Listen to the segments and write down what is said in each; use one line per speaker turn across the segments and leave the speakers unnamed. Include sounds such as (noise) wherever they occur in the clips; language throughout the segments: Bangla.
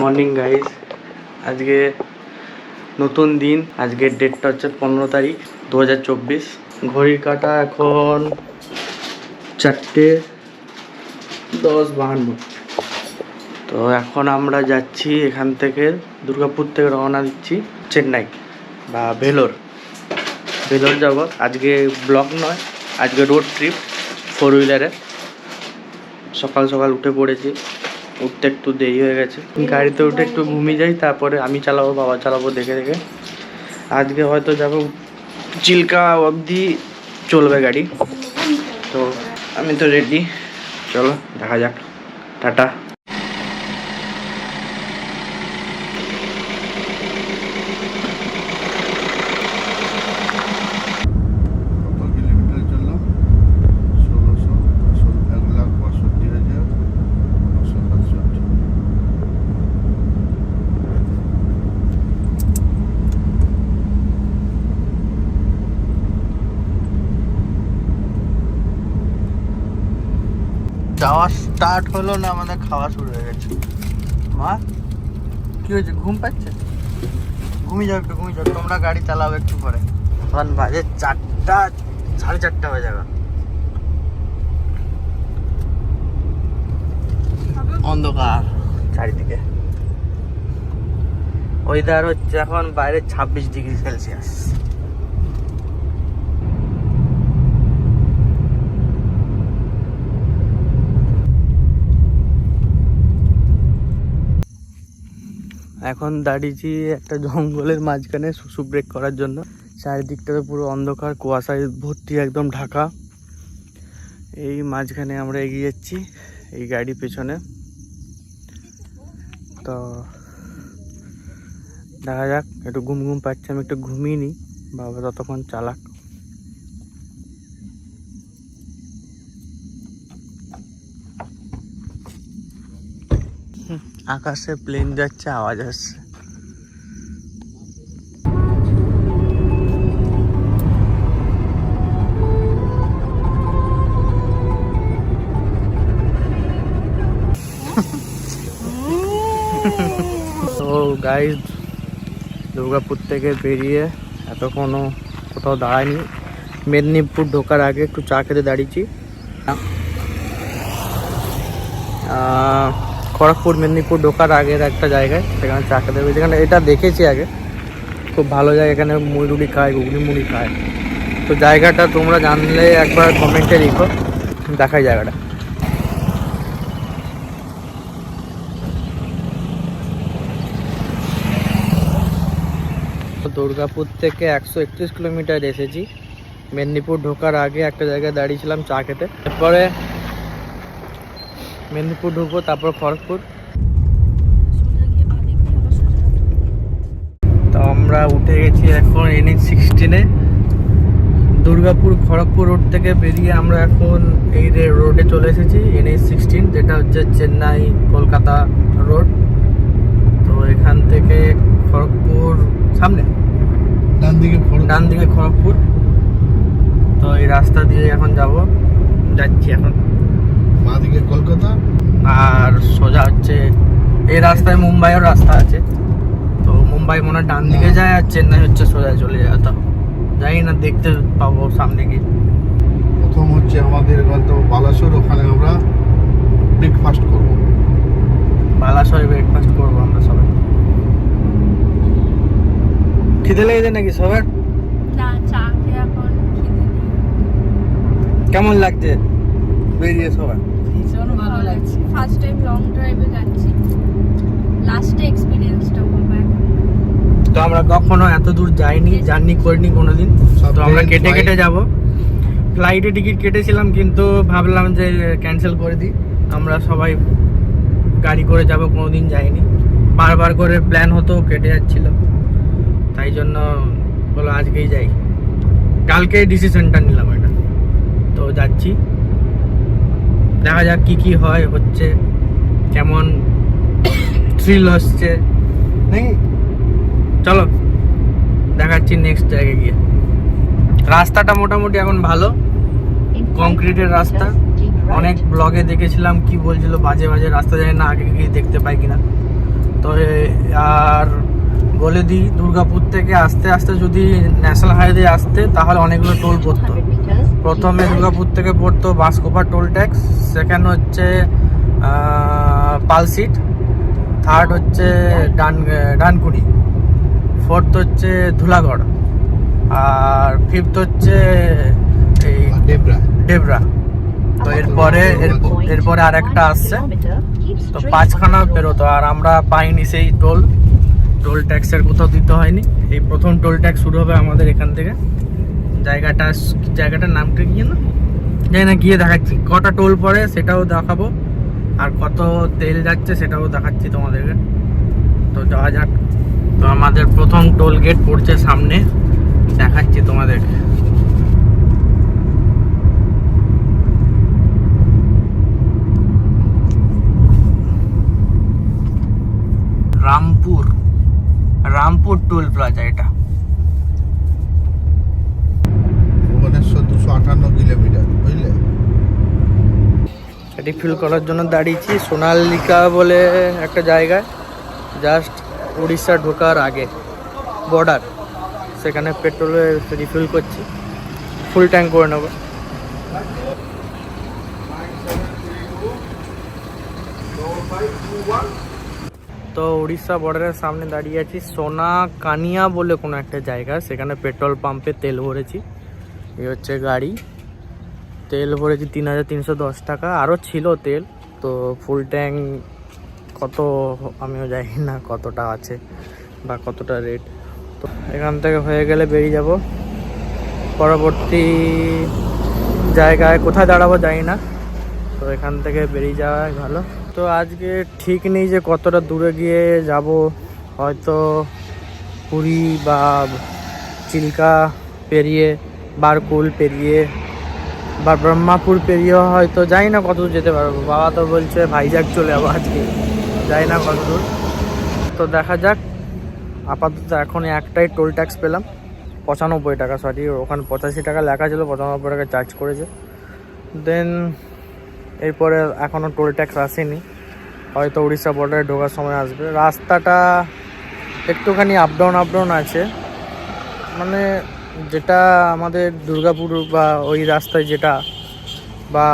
মর্নিং গাইজ আজকে নতুন দিন। আজকের ডেটটা হচ্ছে পনেরো তারিখ দু হাজার চব্বিশ। ঘড়ির কাটা এখন চারটে দশ বাহান্ন। তো এখন আমরা যাচ্ছি এখান থেকে, দুর্গাপুর থেকে রওনা দিচ্ছি চেন্নাই বা ভেলোর। ভেলোর যাব। আজকে ব্লক নয়, আজকে রোড ট্রিপ ফোর হুইলারে সকাল সকাল উঠে পড়েছি। উঠতে একটু দেরি হয়ে গেছে। গাড়িতে উঠে একটু ঘুমিয়ে যাই, তারপরে আমি চালাবো, বাবা চালাবো দেখে দেখে। আজকে হয়তো যাব চিল্কা অবধি চলবে গাড়ি। তো আমি তো রেডি চলো, দেখা যাক। টাটা
কত কিলোমিটার চললাম ষোলোশো ষোলো এক লাখ বাষট্টি হাজার নশো সাতষট্টি
যাওয়া স্টার্ট হলো না, আমাদের খাওয়া শুরু হয়ে গেছে। মা, কি হয়েছে? ঘুম পাচ্ছে? ঘুমিয়ে যাও একটু, ঘুমিয়ে যাও। তোমরা গাড়ি চালাও একটু পরে। তখন বাজে চারটা, সাড়ে চারটা হয়ে যাবে। অন্ধকার চারিদিকে। ওয়েদার হচ্ছে এখন বাইরে ছাব্বিশ ডিগ্রি সেলসিয়াস। এখন দাঁড়িয়েছি একটা জঙ্গলের মাঝখানে শুশু ব্রেক করার জন্য। চারিদিকটাতে পুরো অন্ধকার, কুয়াশায় ভর্তি একদম ঢাকা। এই মাঝখানে আমরা এগিয়ে যাচ্ছি, এই গাড়ি পেছনে। তো দেখা যাক, একটু ঘুম ঘুম পাচ্ছে, আমি একটু ঘুমিয়ে নিই। বাবা ততক্ষণ চালাক। আকাশে প্লেন যাচ্ছে, আওয়াজ আসছে। (laughs) তো গাইজ দুর্গাপুর থেকে বেরিয়ে এতক্ষণও কোথাও দাঁড়ায়নি। মেদিনীপুর ঢোকার আগে একটু চা খেতে দাঁড়িয়েছি। খড়গপুর, মেদিনীপুর ঢোকার আগের একটা জায়গায়, সেখানে চা খেতে হবে। যেখানে এটা দেখেছি আগে, খুব ভালো জায়গা, এখানে মুড়ি খায়, ঘুগনি মুড়ি খায়। তো জায়গাটা তোমরা জানলে একবার কমেন্টে লিখো, দেখাই জায়গাটা। দুর্গাপুর থেকে একশো একত্রিশ কিলোমিটার এসেছি। মেদিনীপুর ঢোকার আগে একটা জায়গায় দাঁড়িয়েছিলাম চা খেতে। তারপরে মেদিনীপুর ঢুকবো তারপর খড়গপুর। তো আমরা উঠে গেছি এখন এনএইচ সিক্সটিনে দুর্গাপুর খড়গপুর রোড থেকে বেরিয়ে আমরা এখন এই রে- রোডে চলে এসেছি এনএইচ সিক্সটিন যেটা হচ্ছে চেন্নাই কলকাতা রোড তো এখান থেকে খড়গপুর সামনে।
ডান দিকে
ডান দিকে খড়গপুর। তো এই রাস্তা দিয়ে এখন যাব। যাচ্ছি এখন।
মা দিকে কলকাতা।
আর সোজা হচ্ছে এই রাস্তায় মুম্বাইয়ের রাস্তা আছে। তো মুম্বাই মনে হয় ডান দিকে যায় আর চেন্নাই হচ্ছে সোজা চলে যায়। তো জানি না দেখতে পাবো সামনে গিয়ে।
প্রথম হচ্ছে আমাদের গন্তব্য বালাসোর ওখানে আমরা ব্রেকফাস্ট করব।
বালাসয় ব্রেকফাস্ট করব আমরা সবাই। খিদে লেগেছে নাকি সবার?
না চা খেয়ে এখন খিদে
কেমন লাগছে? বেরিয়ে সবার?
লাগছে। ফার্স্ট টাইম লং ড্রাইভে যাচ্ছি। লাস্টে এক্সপিরিয়েন্সটা এখন।
তো আমরা কখনো এত দূর যাইনি জার্নি করিনি কোনোদিন। তো আমরা কেটে। কেটে যাব। ফ্লাইটে টিকিট কেটেছিলাম কিন্তু ভাবলাম যে ক্যান্সেল করে দিই। আমরা সবাই গাড়ি করে যাব কোনোদিন যাইনি। বারবার করে প্ল্যান হতো কেটে যাচ্ছিল। তাই জন্য বলো আজকেই যাই। কালকেই ডিসিশনটা নিলাম এটা তো যাচ্ছি। দেখা যাক কি কি হয় হচ্ছে কেমন থ্রিল হচ্ছে। নাকি? চলো দেখাচ্ছি নেক্সট জায়গায় গিয়ে। রাস্তাটা মোটামুটি এখন ভালো। কংক্রিটের রাস্তা। অনেক ব্লগে দেখেছিলাম কি বলছিল বাজে বাজে রাস্তা যায় না আগে গিয়ে দেখতে পাই কিনা। তো তো আর বলে দিই দুর্গাপুর থেকে আস্তে আস্তে যদি ন্যাশনাল হাইওয়ে আসতে তাহলে অনেকগুলো টোল পড়তো। প্রথমে দুর্গাপুর থেকে পড়তো বাঁশকোপা টোল ট্যাক্স সেকেন্ড হচ্ছে পালসিট থার্ড হচ্ছে ডান ডানকুনি ফোর্থ হচ্ছে ধুলাগড় আর ফিফথ হচ্ছে এই
ডেবরা।
ডেবরা। তো এরপরে এরপরে আর একটা আসছে তো পাঁচখানা বেরোতো আর আমরা পাইনি সেই টোল। টোল ট্যাক্সের কোথাও দিতে হয়নি। এই প্রথম টোল ট্যাক্স শুরু হবে আমাদের এখান থেকে। জায়গাটা, জায়গাটার নামটা কি না জানি না, গিয়ে দেখাচ্ছি। কটা টোল পড়ে সেটাও দেখাবো। আর কত তেল যাচ্ছে সেটাও দেখাচ্ছি তোমাদেরকে। তো যাওয়া যাক। তো আমাদের প্রথম টোল গেট পড়ছে সামনে। দেখাচ্ছি তোমাদেরকে। রামপুর। রামপুর টোল প্লাজা এটা।
আটান্ন কিলোমিটার, বুঝলে?
রিফিল করার জন্য দাঁড়িয়েছি সোনালিকা বলে একটা জায়গায় জাস্ট উড়িষ্যা ঢোকার আগে বর্ডার সেখানে পেট্রোলে রিফিল করছি ফুল ট্যাঙ্ক করে নেব। তো উড়িষ্যা বর্ডারের সামনে দাঁড়িয়ে আছি, সোনা কানিয়া বলে কোনো একটা জায়গা, সেখানে পেট্রোল পাম্পে তেল ভরেছি। এই হচ্ছে গাড়ি। তেল ভরেছি তিন হাজার তিনশো দশ টাকা। আরও ছিল তেল। তো ফুল ট্যাঙ্ক কত আমিও জানি না কতটা আছে বা কতটা রেট তো এখান থেকে হয়ে গেলে বেরিয়ে যাব। পরবর্তী জায়গায় কোথায় দাঁড়াবো জানি না। তো এখান থেকে বেরিয়ে যাওয়াই ভালো। তো আজকে ঠিক নেই যে কতটা দূরে গিয়ে যাব। হয়তো পুরী বা চিল্কা পেরিয়ে বারকুল পেরিয়ে, বা ব্রহ্মাপুর পেরিয়ে হয়তো যাই না কত দূর যেতে পারব। বাবা তো বলছে ভাইজাগ চলে যাব আজকে। যাই না কত দূর তো দেখা যাক, আপাতত এখন একটাই টোল ট্যাক্স পেলাম। পঁচানব্বই টাকা সরি ওখানে পঁচাশি টাকা লেখা ছিল, পঁচানব্বই টাকা চার্জ করেছে। দেন এরপরে এখনও টোল ট্যাক্স আসেনি। হয়তো উড়িষ্যা বর্ডারে ঢোকার সময় আসবে। রাস্তাটা একটুখানি আপ ডাউন আপ ডাউন আছে। মানে যেটা আমাদের দুর্গাপুর বা ওই রাস্তায় যেটা বা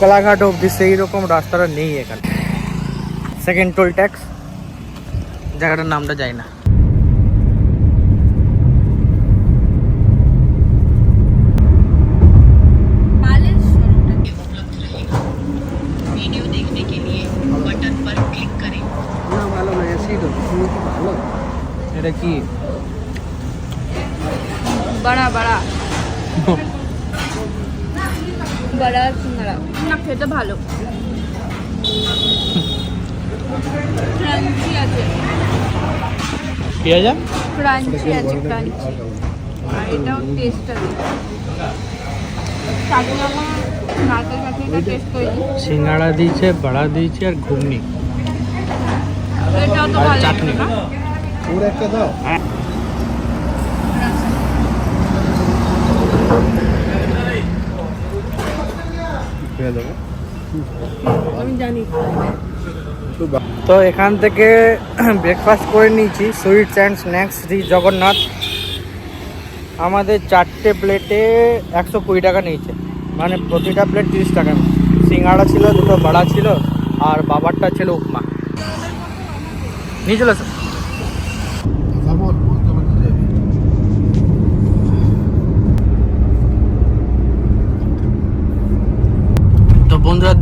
কোলাঘাট অবধি সেই রকম রাস্তাটা নেই এখানে। সেকেন্ড টোল ট্যাক্স জায়গাটার নামটা যায় না। এটা কি?
বড়া বড়া বড়া সিঙ্গারা না খেতে ভালো ক্রাঞ্চি আছে
কি আছে
ক্রাঞ্চি আছে ক্রাঞ্চি আর এটাও টেস্ট আছে
সিঙ্গাড়া দিয়েছে বড়া দিয়েছে আর ঘুগনি
এটাও তো ভালো
চাটনি।
না
ওর একটা দাও খেয়ে দেবো
আমি জানি
তো এখান থেকে ব্রেকফাস্ট করে নিয়েছি sweets and snacks Shri Jagannath. আমাদের চারটে প্লেটে একশো কুড়ি টাকা নিয়েছে। মানে প্রতিটা প্লেট তিরিশ টাকা। সিঙ্গাড়া ছিল, দুটো বড়া ছিল, আর বাবারটা ছিল উপমা। নিয়ে চলে এসো।
কথা বল বলতে বলতে যাবি
তো বন্ধুরা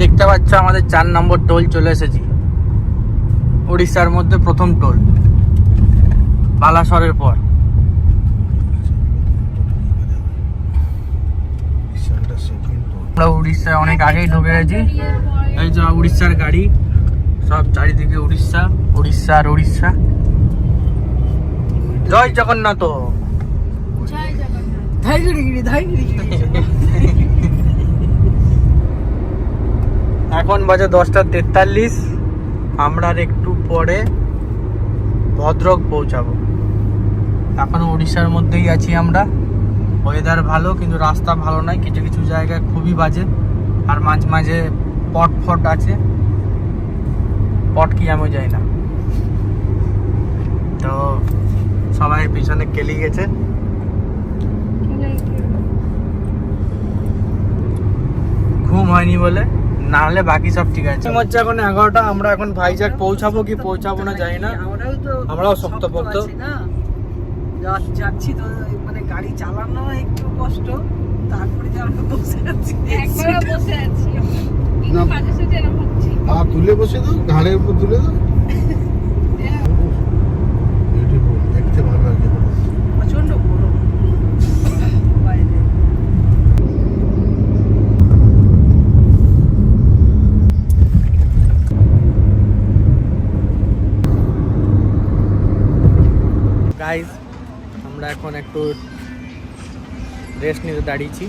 পাচ্ছ আমাদের চার নম্বর টোল চলে এসেছি। উড়িষ্যার মধ্যে প্রথম টোল। বালাসরের পর। আমরা উড়িষ্যায় অনেক আগেই ঢুকে গেছি। এই যে উড়িষ্যার গাড়ি সব চারিদিকে উড়িষ্যা উড়িষ্যা আর উড়িষ্যা। জয় জগন্নাথ।
জয় জগন্নাথ।
এখন বাজে দশটা তেতাল্লিশ। আমরা আর একটু পরে ভদ্রক পৌঁছাবো। এখন উড়িষ্যার মধ্যেই আছি আমরা। ওয়েদার ভালো কিন্তু রাস্তা ভালো নয়। কিছু কিছু জায়গায় খুবই বাজে। আর মাঝে মাঝে পট ফট আছে। পট কি আমি যাই না। তো সবাই পিছনে কেলি গেছে। ঘুম হয়নি বলে। না হলে বাকি সব ঠিক আছে। হচ্ছে এখন এগারোটা আমরা এখন ভাইজাক পৌঁছাবো কি পৌঁছাবো না জানি না।
আমরাও
শক্তপোক্ত।
যা- যাচ্ছি তো মানে গাড়ি চালানো একটু কষ্ট। তারপরে যে আমরা বসে আছি।
একবার বসে আছি।
না।
মাঝে সাঝে এরকম হচ্ছি।
তুলে বসে দাও ঘাড়ের উপর তুলে দাও Beautiful, দেখতে ভালো লাগে
প্রচণ্ড গরম বাইরে
গাইজ আমরা এখন একটু রেস্ট নিতে দাঁড়িয়েছি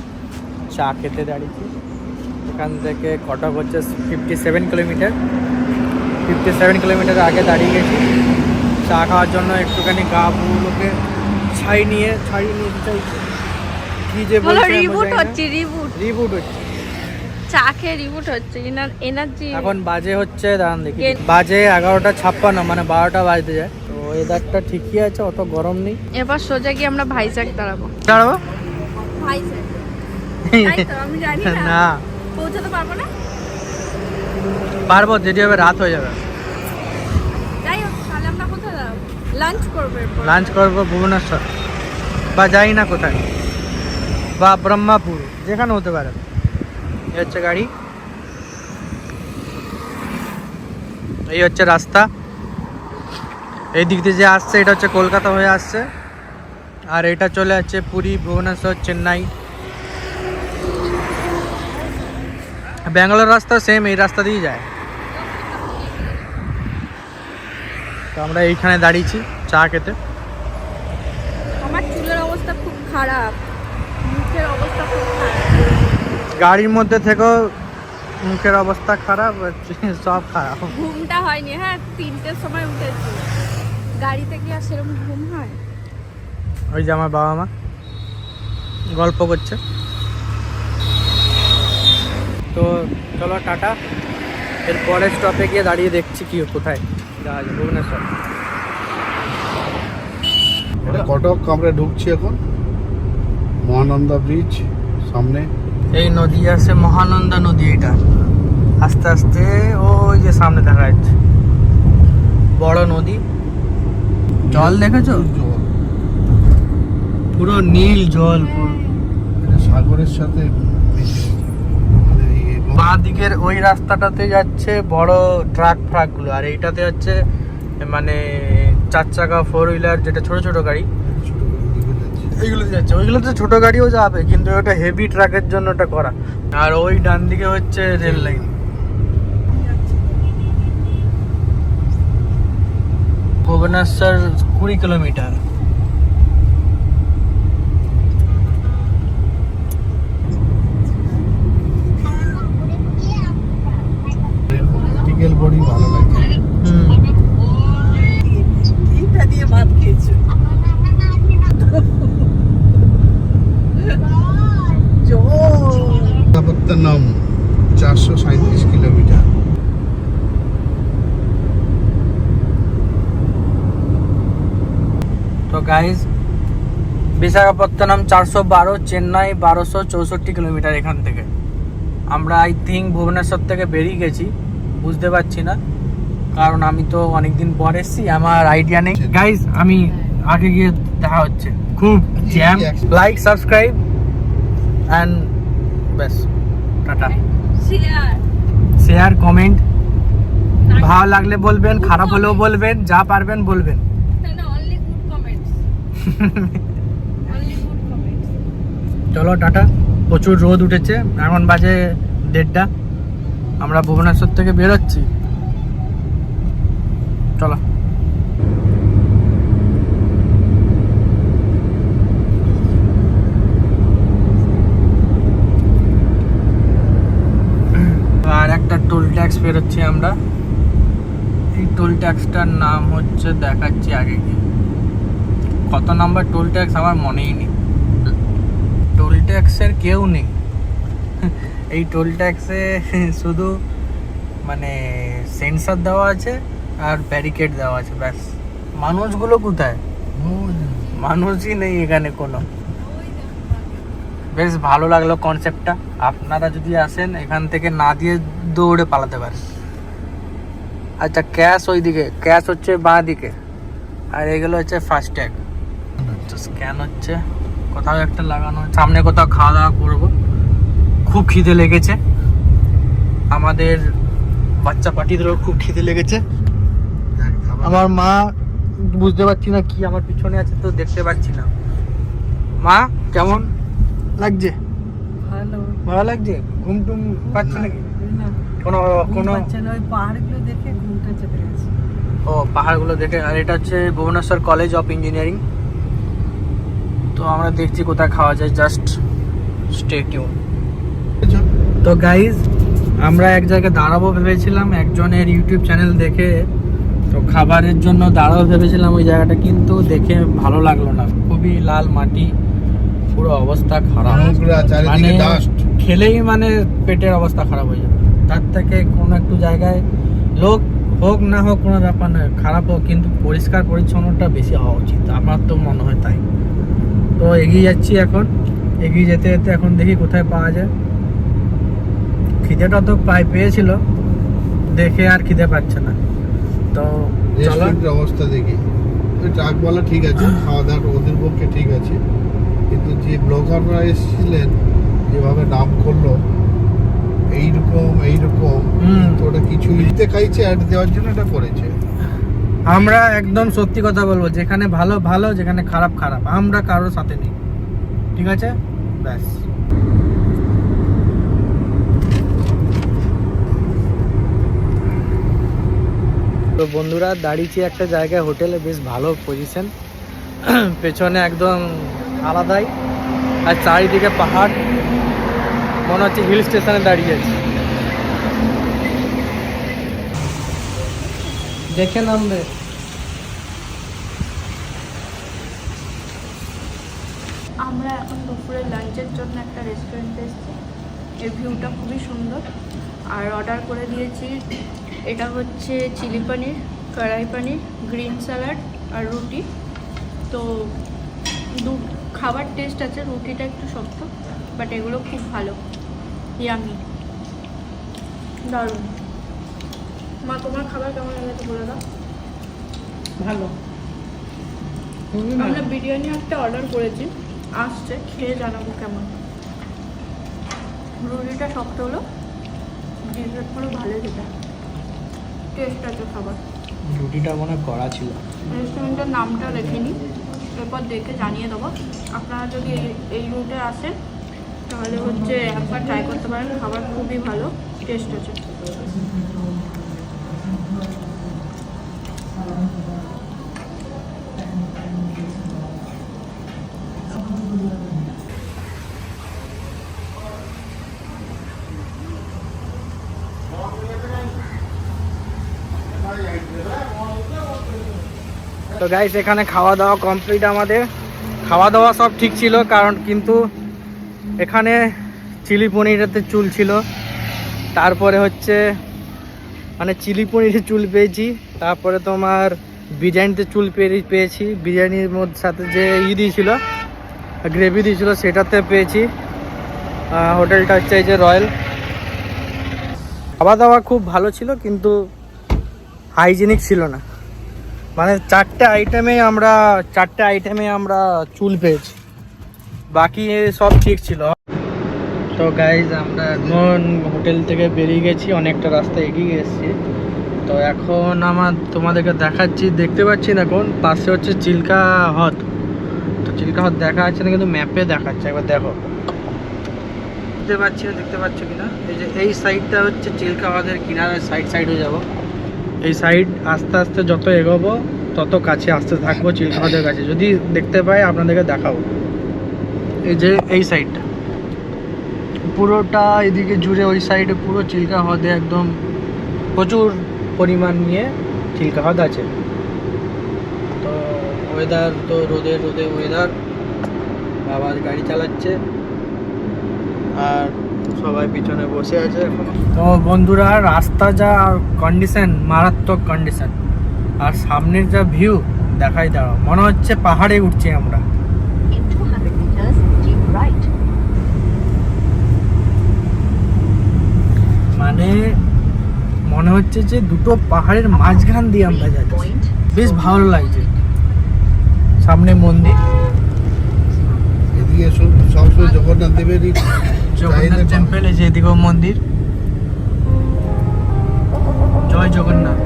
চা খেতে দাঁড়িয়েছি। এখান থেকে কটক হচ্ছে fifty seven kilometre fifty seven kilometre আগে দাঁড়িয়ে গেছি। চা খাওয়ার জন্য একটুখানি গা পুগুলোকে ছাই নিয়ে ছাড়িয়ে নিয়ে চাইছি? কি যে
রিবুট হচ্ছে রিবুট
রিবুট হচ্ছে।
চা খেয়ে রিবুট হচ্ছে এনার্জি
এখন বাজে হচ্ছে দাঁড়ান দেখি। বাজে এগারোটা ছাপ্পান্ন মানে বারোটা বাজতে যায়। ওয়েদারটা ঠিকই আছে অত গরম নেই।
এবার সোজা গিয়ে আমরা ভাইজাগ দাঁড়াবো।
দাঁড়াবো?
আমি জানি না। পৌঁছাতে পারব না?
পারব যেটি হবে রাত হয়ে যাবে।
যাই হোক তাহলে আমরা কোথায় দাঁড়াবো? লাঞ্চ করব এরপর।
লাঞ্চ করব ভুবনেশ্বর। বা যাই না কোথায়। বা ব্রহ্মাপুর যেখানে হতে পারে। এই হচ্ছে গাড়ি। এই হচ্ছে রাস্তা। এই দিক দিয়ে যে আসছে এটা হচ্ছে কলকাতা হয়ে আসছে। আর এটা চলে যাচ্ছে পুরী ভুবনেশ্বর চেন্নাই। ব্যাঙ্গালোর রাস্তা সেম এই রাস্তা দিয়েই যায়। তো আমরা এইখানে দাঁড়িয়েছি চা খেতে।
আমার চুলের অবস্থা খুব খারাপ। মুখের অবস্থা খুব খারাপ।
গাড়ির মধ্যে থেকেও মুখের অবস্থা খারাপ সব খারাপ।
ঘুমটা হয়নি। হ্যাঁ তিনটের সময় উঠেছি। গাড়িতে কি আর সেরকম ঘুম হয়?
ওই যে আমার বাবা মা গল্প করছে। তো চলো টাটা। এর পরের স্টপে গিয়ে দাঁড়িয়ে দেখছি কি কোথায়। যাওয়া যায়, ভুবনেশ্বর।
কটক আমরা ঢুকছি এখন। মহানন্দা ব্রিজ সামনে।
এই নদী আছে মহানন্দা নদী এটা। আস্তে আস্তে ওই যে সামনে দেখা যাচ্ছে। বড় নদী। জল দেখেছ? পুরো নীল জল পুরো।
সাগরের সাথে
বাঁ দিকের ওই রাস্তাটাতে যাচ্ছে বড় ট্রাক ফ্রাকগুলো আর এইটাতে হচ্ছে মানে চার চাকা ফোর হুইলার যেটা ছোট ছোট গাড়ি।
যাচ্ছে।
এইগুলো যাচ্ছে। ওইগুলোতে ছোট গাড়িও যাবে কিন্তু ওটা হেভি ট্রাকের জন্য ওটা করা। আর ওই ডান দিকে হচ্ছে রেল লাইন ভুবনেশ্বর কুড়ি কিলোমিটার
টিকেল বডি ভালো লাগে
হুম
তিনটা দিয়ে ভাত খেয়েছো জল
বিশাখাপত্তনম চারশো সাঁত্রিশ কিলোমিটার
তো গাইজ বিশাখাপত্তনম চারশো বারো চেন্নাই বারোশো চৌষট্টি কিলোমিটার এখান থেকে। আমরা আই থিঙ্ক ভুবনেশ্বর থেকে বেরিয়ে গেছি। বুঝতে পারছি না। কারণ আমি তো অনেকদিন পর এসেছি আমার আইডিয়া নেই। গাইজ আমি আগে গিয়ে দেখা হচ্ছে। খুব জ্যাম লাইক সাবস্ক্রাইব অ্যান্ড ব্যাস। টাটা।
শেয়ার
শেয়ার কমেন্ট ভালো লাগলে বলবেন খারাপ হলেও বলবেন যা পারবেন বলবেন (laughs)
না only good comments only good comments
চলো, টাটা। প্রচুর রোদ উঠেছে। এখন বাজে দেড়টা। আমরা ভুবনেশ্বর থেকে বেরোচ্ছি। চলো। আর একটা টোল ট্যাক্স বেরোচ্ছি আমরা। এই টোল ট্যাক্সটার নাম হচ্ছে দেখাচ্ছি আগে। কি কত নাম্বার টোল ট্যাক্স আমার মনেই নেই। ট্যাক্সের কেউ নেই। এই টোল ট্যাক্সে শুধু মানে সেন্সার দেওয়া আছে আর ব্যারিকেড দেওয়া আছে ব্যাস। মানুষগুলো কোথায়? মানুষই নেই এখানে কোনো। বেশ ভালো লাগল কনসেপ্টটা আপনারা যদি আসেন এখান থেকে না দিয়ে দৌড়ে পালাতে পারেন। আচ্ছা ক্যাশ ওই দিকে ক্যাশ হচ্ছে বাঁ দিকে। আর এগুলো হচ্ছে ফাস্ট্যাগ তো স্ক্যান হচ্ছে। কোথাও একটা লাগানো সামনে কোথাও খাওয়া দাওয়া করব। খুব খিদে লেগেছে। আমাদের বাচ্চা পার্টিদেরও খুব খিদে লেগেছে। আমার মা বুঝতে পারছি না কি আমার পিছনে আছে তো দেখতে পাচ্ছি না। মা কেমন? লাগছে।
ভালো।
ভালো লাগছে? ঘুম টুম পাচ্ছে নাকি?
না।
কোনো কোনো
পাহাড়গুলো দেখে ঘুমটা চেপে গেছে।
ও পাহাড়গুলো দেখে আর এটা হচ্ছে ভুবনেশ্বর কলেজ অফ ইঞ্জিনিয়ারিং। তো আমরা দেখছি কোথায় খাওয়া যায় জাস্ট স্টে টিউন তো গাইজ আমরা এক জায়গায় দাঁড়াবো ভেবেছিলাম একজনের ইউটিউব চ্যানেল দেখে তো খাবারের জন্য দাঁড়াবো ভেবেছিলাম ওই জায়গাটা কিন্তু দেখে ভালো লাগল না। খুবই লাল মাটি পুরো অবস্থা খারাপ। মানে খেলেই মানে পেটের অবস্থা খারাপ হয়ে যাবে। তার থেকে কোনো একটু জায়গায় লোক হোক না হোক কোনো ব্যাপার নয় খারাপ হোক কিন্তু পরিষ্কার পরিচ্ছন্নটা বেশি হওয়া উচিত। আমার তো মনে হয় তাই। তো এগিয়ে যাচ্ছি এখন। এগিয়ে যেতে যেতে এখন দেখি কোথায় পাওয়া যায়। খিদেটা তো প্রায় পেয়েছিল। দেখে আর খিদে পাচ্ছে না। তো
রেস্টুরেন্টের অবস্থা দেখি। ট্রাকওয়ালা ঠিক আছে খাওয়া দাওয়া ওদের পক্ষে ঠিক আছে। কিন্তু যে ব্লগাররা এসেছিলেন যেভাবে নাম করল এইরকম এইরকম। তো ওটা কিছু লিখতে খাইছে অ্যাড দেওয়ার জন্য এটা করেছে।
আমরা একদম সত্যি কথা বলব, যেখানে ভালো ভালো, যেখানে খারাপ খারাপ। আমরা কারোর সাথে নেই। ঠিক আছে? ব্যাস। তো বন্ধুরা, দাঁড়িয়েছি একটা জায়গায়, হোটেলে বেশ ভালো পজিশন (clears throat) পেছনে একদম আলাদাই। আর চারিদিকে পাহাড়। মনে হচ্ছে হিল স্টেশনে দাঁড়িয়ে আছি। দেখে নামবে।
আমরা এখন দুপুরে লাঞ্চের জন্য একটা রেস্টুরেন্টে এসেছি। এর ভিউটা খুবই সুন্দর। আর অর্ডার করে দিয়েছি, এটা হচ্ছে চিলি পনির কড়াই পনির গ্রিন স্যালাড আর রুটি। তো দু, খাবার টেস্ট আছে, রুটিটা একটু শক্ত বাট এগুলো খুব ভালো। ইয়ামি দারুণ। মা তোমার খাবার কেমন লেগেছে বলে দাও।
ভালো।
আমরা বিরিয়ানি একটা অর্ডার করেছি আসছে খেয়ে জানাব কেমন। রুটিটা শক্ত হলো ডিজার্টগুলো ভালো খেতে টেস্ট আছে খাবার।
রুটিটা মনে করা ছিল।
রেস্টুরেন্টের নামটা রেখে নিই এরপর দেখে জানিয়ে দেবো। আপনারা যদি এই- এই রুটে আসেন তাহলে হচ্ছে একবার ট্রাই করতে পারেন খাবার খুবই ভালো টেস্ট আছে।
তো গাইস এখানে খাওয়া দাওয়া কমপ্লিট আমাদের। খাওয়া দাওয়া সব ঠিক ছিল, কারণ কিন্তু এখানে চিলি পনিরেতে চুল ছিল। তারপরে হচ্ছে মানে চিলি পনিরে চুল পেয়েছি। তারপরে তোমার বিরিয়ানিতে চুল পেয়ে, পেয়েছি। বিরিয়ানির মধ্যে সাথে যে ই দিয়েছিল, গ্রেভি দিয়েছিল, সেটাতে পেয়েছি। হোটেলটা হচ্ছে এই যে রয়্যাল। খাওয়া দাওয়া খুব ভালো ছিল, কিন্তু হাইজিনিক ছিল না। মানে চারটে আইটেমে আমরা, চারটে আইটেমে আমরা চুল পেয়েছি। বাকি সব ঠিক ছিল। তো গাইজ আমরা এখন হোটেল থেকে বেরিয়ে গেছি, অনেকটা রাস্তা এগিয়ে এসেছি তো এখন আমার তোমাদেরকে দেখাচ্ছি, দেখতে পাচ্ছি না এখন পাশে হচ্ছে চিল্কা হ্রদ। তো চিল্কা হ্রদ দেখা যাচ্ছে না, কিন্তু ম্যাপে দেখাচ্ছে, একবার দেখো। দেখতে পাচ্ছি না দেখতে পাচ্ছ কিনা? এই যে এই সাইডটা হচ্ছে চিল্কা হ্রদের কিনারে সাইড সাইডে যাব। এই সাইড আস্তে আস্তে যত এগোবো, তত কাছে আসতে থাকব চিল্কা হ্রদের কাছে। যদি দেখতে পাই, আপনাদেরকে দেখাবো। এই যে এই সাইডটা পুরোটা এদিকে জুড়ে ওই সাইডে পুরো চিল্কা হ্রদে একদম প্রচুর পরিমাণ নিয়ে চিল্কা হ্রদ আছে। তো ওয়েদার তো রোদে রোদে ওয়েদার আবার গাড়ি চালাচ্ছে। আর সবাই পিছনে বসে আছে এখন। তো বন্ধুরা রাস্তা যা কন্ডিশন মারাত্মক কন্ডিশন আর সামনের যা ভিউ দেখাই দাঁড়াও মনে হচ্ছে পাহাড়ে উঠছি আমরা।
In 200 meters, keep right.
মানে মনে হচ্ছে যে দুটো পাহাড়ের মাঝখান দিয়ে আমরা যাচ্ছি। বেশ ভালো লাগছে। সামনে মন্দির।
এদিকে সব সবসময় জগন্নাথ দেবেরই।
জগন্নাথ
টেম্পল এই
যে এদিকে এদিকেও মন্দির। জয় জগন্নাথ।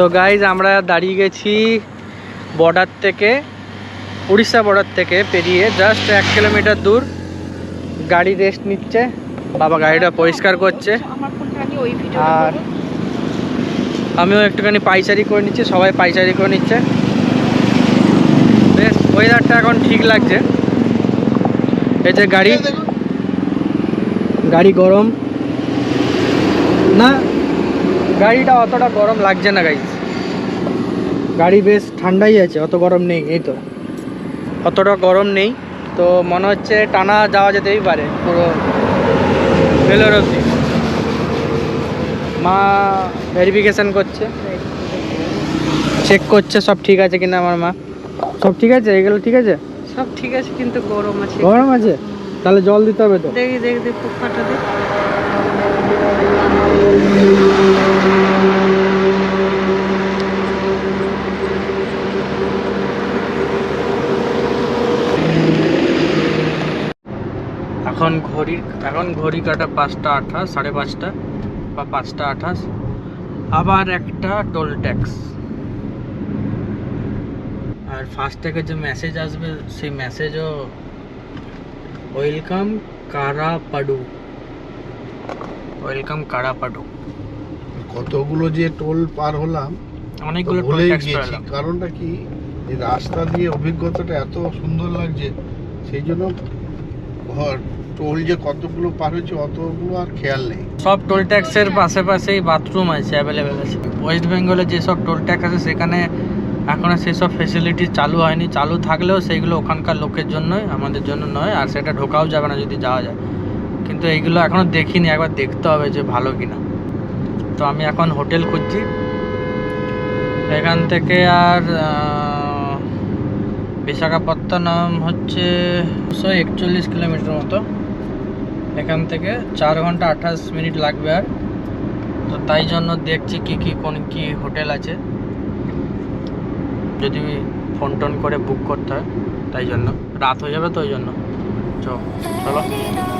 তো গাইজ আমরা দাঁড়িয়ে গেছি বর্ডার থেকে উড়িষ্যা বর্ডার থেকে পেরিয়ে জাস্ট এক কিলোমিটার দূর। গাড়ি রেস্ট নিচ্ছে। বাবা গাড়িটা পরিষ্কার করছে। আর আমিও একটুখানি পাইচারি করে নিচ্ছি সবাই পাইচারি করে নিচ্ছে। বেশ ওয়েদারটা এখন ঠিক লাগছে। এই যে গাড়ি। গাড়ি গরম। না গাড়িটা অতটা গরম লাগছে না গাইজ গাড়ি বেশ ঠান্ডাই আছে অত গরম নেই এই তো। অতটা গরম নেই তো মনে হচ্ছে টানা যাওয়া যেতেই পারে পুরো বেলোর অবধি। মা ভেরিফিকেশান করছে। চেক করছে সব ঠিক আছে কিনা আমার মা? সব ঠিক আছে? এগুলো ঠিক আছে?
সব ঠিক আছে কিন্তু গরম আছে।
গরম আছে? তাহলে জল দিতে হবে তো?
দেখি দেখি দেখি পোকাটা
এখন ঘড়ির এখন ঘড়ি কাটা পাঁচটা আঠাশ সাড়ে পাঁচটা বা পাঁচটা আঠাশ। আবার একটা টোল ট্যাক্স আর ফার্স্ট থেকে যে মেসেজ আসবে সেই মেসেজও ওয়েলকাম কারাপাডু ওয়েলকাম কারাপাডু
কতগুলো যে টোল পার হলাম
অনেকগুলো টোল ট্যাক্স
গিয়েছি। কারণটা কি? এই রাস্তা দিয়ে অভিজ্ঞতাটা এত সুন্দর লাগছে সেই জন্য ঘর- টোল যে কতগুলো পার হয়েছে অতগুলো আর খেয়াল নেই।
সব টোল ট্যাক্সের পাশে পাশেই বাথরুম আছে অ্যাভেলেবেল আছে। ওয়েস্ট বেঙ্গলে যেসব টোল ট্যাক্স আছে, সেখানে এখনও সেসব ফেসিলিটি চালু হয়নি। চালু থাকলেও সেইগুলো ওখানকার লোকের জন্যই, আমাদের জন্য নয়, আর সেটা ঢোকাও যাবে না যদি যাওয়া যায়। কিন্তু এইগুলো এখনও দেখিনি, একবার দেখতে হবে যে ভালো কিনা। তো আমি এখন হোটেল খুঁজছি। এখান থেকে আর বিশাখাপত্তনম হচ্ছে দুশো একচল্লিশ কিলোমিটার মতো। এখান থেকে চার ঘণ্টা আঠাশ মিনিট লাগবে আর। তো তাই জন্য দেখছি কি কি কোন কি হোটেল আছে। যদি ফোন টোন করে বুক করতে হয়, তাই জন্য। রাত হয়ে যাবে তো ওই জন্য। চলো।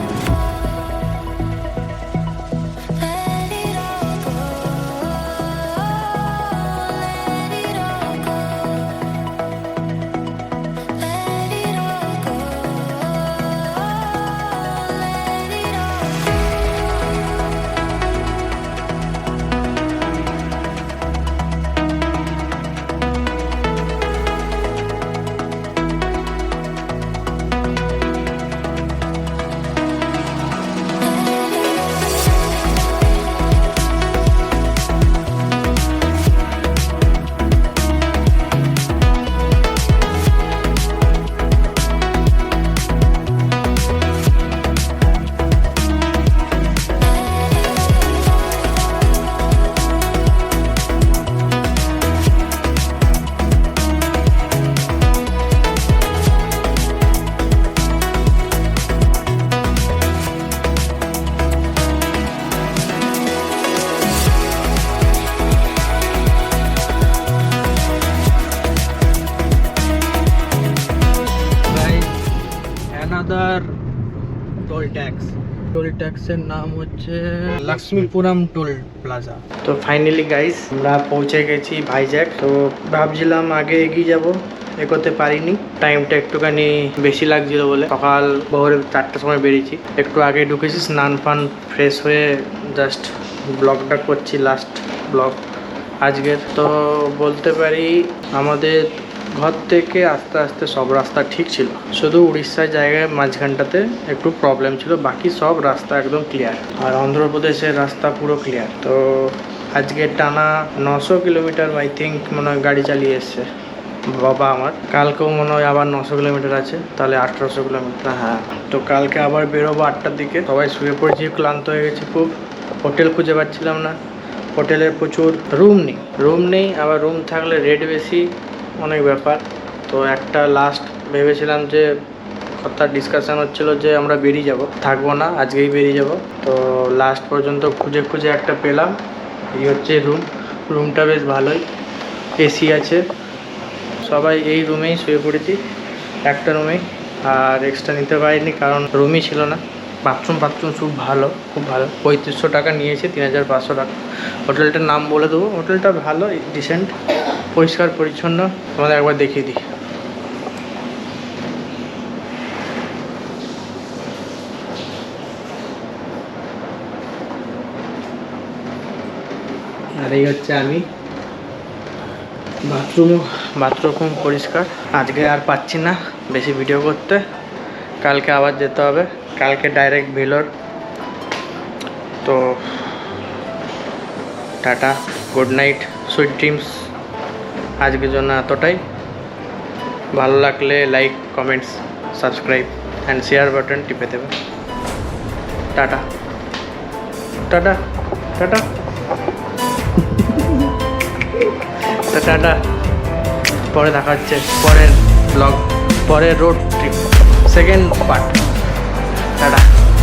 ট্যাক্সের নাম হচ্ছে লক্ষ্মীপুরম টোল প্লাজা। তো ফাইনালি গাইস আমরা পৌঁছে গেছি ভাইজ্যাক তো ভাবছিলাম আগে এগিয়ে যাব এগোতে পারিনি। টাইমটা একটুখানি বেশি লাগছিল বলে। সকাল ভোর চারটার সময় বেরিয়েছি। একটু আগে ঢুকেছি স্নান ফান ফ্রেশ হয়ে জাস্ট ব্লগটা করছি লাস্ট ব্লগ আজকের। তো বলতে পারি আমাদের ঘর থেকে আস্তে আস্তে সব রাস্তা ঠিক ছিল। শুধু উড়িষ্যার জায়গায় মাঝখানটাতে একটু প্রবলেম ছিল বাকি সব রাস্তা একদম ক্লিয়ার আর অন্ধ্রপ্রদেশের রাস্তা পুরো ক্লিয়ার তো আজকে টানা নশো কিলোমিটার আই থিঙ্ক মনে হয় গাড়ি চালিয়ে এসছে। বাবা আমার কালকেও মনে হয় আবার নশো কিলোমিটার আছে তাহলে আঠারোশো কিলোমিটার। হ্যাঁ। তো কালকে আবার বেরোবো আটটার দিকে। সবাই শুয়ে পড়েছি ক্লান্ত হয়ে গেছি খুব। হোটেল খুঁজে পাচ্ছিলাম না। হোটেলে প্রচুর রুম নেই। রুম নেই আবার রুম থাকলে রেট বেশি। অনেক ব্যাপার। তো একটা লাস্ট ভেবেছিলাম যে, কথা ডিসকাশন হচ্ছিল যে, আমরা বেরিয়ে যাব। থাকব না, আজকেই বেরিয়ে যাব। তো লাস্ট পর্যন্ত খুঁজে খুঁজে একটা পেলাম। এই হচ্ছে রুম রুমটা বেশ ভালোই। এসি আছে। সবাই এই রুমেই শুয়ে পড়েছি। একটা রুমেই আর এক্সট্রা নিতে পারিনি কারণ রুমই ছিল না। বাথরুম বাথরুম খুব ভালো খুব ভালো। পঁয়ত্রিশশো টাকা নিয়েছে, তিন হাজার পাঁচশো টাকা। হোটেলটার নাম বলে দেবো। হোটেলটা ভালো ডিসেন্ট পরিষ্কার, পরিচ্ছন্ন। তোমাদের একবার দেখিয়ে দিই। আর এই হচ্ছে আমি। বাথরুমও। বাথরুম পরিষ্কার। আজকে আর পাচ্ছি না বেশি ভিডিও করতে। কালকে আবার যেতে হবে। কালকে ডাইরেক্ট ভেলোর। তো, tata. Good night. Sweet dreams. আজকের জন্য এতটাই। ভালো লাগলে like comments subscribe and share button টিপে দেবে। টাটা। টাটা। টাটা। (laughs) টাটা। পরে দেখা হচ্ছে। পরের ব্লগ পরের রোড ট্রিপ সেকেন্ড পার্ট